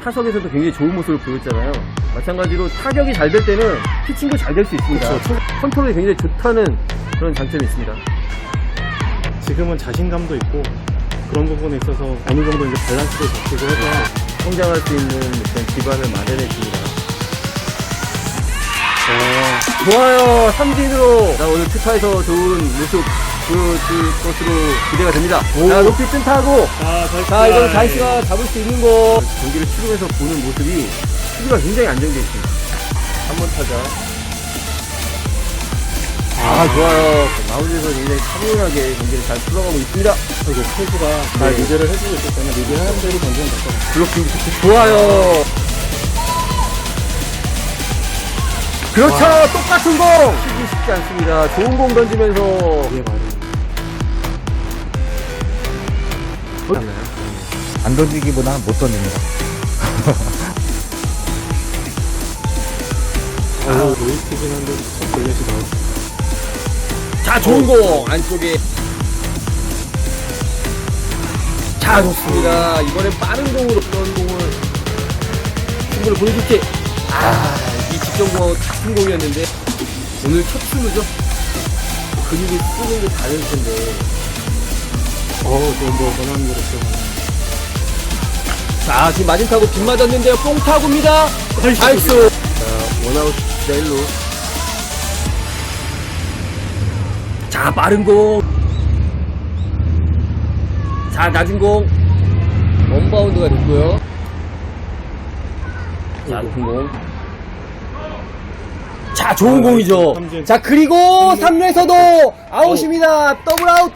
타석에서도 굉장히 좋은 모습을 보였잖아요. 마찬가지로 타격이 잘 될 때는 피칭도 잘 될 수 있습니다. 그렇죠. 컨트롤이 굉장히 좋다는 그런 장점이 있습니다. 지금은 자신감도 있고 그런 부분에 있어서 어느 정도 이제 밸런스를 잡히고 해서 성장할 수 있는 그런 기반을 마련해 줍니다. 좋아요. 삼진으로 자, 오늘 투타에서 좋은 모습 보여줄 것으로 기대가 됩니다. 자, 높이 뜬타고 자, 자, 이건 자이스가 잡을 수 있는 거 경기를 치르면서 보는 모습이 수비가 굉장히 안정되어 있습니다. 3번 타자. 아, 좋아요. 마운드에서 굉장히 차분하게 경기를 잘 풀어가고 있습니다. 그리고 페이스가 잘 네. 리드를 해주고 있기 때문에 리드하는 대로 던지면 될것 같아요. 블록킹 좋아요. 그렇죠. 똑같은 공. 치기 쉽지 않습니다. 좋은 공 던지면서 이게 바로 안 던지기보다는 못 던집니다. 아, 로이트긴 한데 블렛이 나왔어. 자, 좋은 공 안쪽에. 자, 좋습니다. 이번엔 빠른 공으로 그런 공을 승부를 보여줄지. 아, 이 직전공하고 같은 공이었는데 오늘 첫 출루죠. 근육이 쓰는 게 다를 텐데. 어, 원하는 대로 들어가네. 자, 지금 마진 타고 빗 맞았는데요. 뽕 타구입니다. 나이스. 자, 원아웃 자 1루. 자, 빠른 공. 자, 낮은 공. 원바운드가 됐고요. 자, 높은 공. 자, 좋은 아, 공이죠. 삼진. 자, 그리고 3루에서도 아웃입니다. 더블 아웃.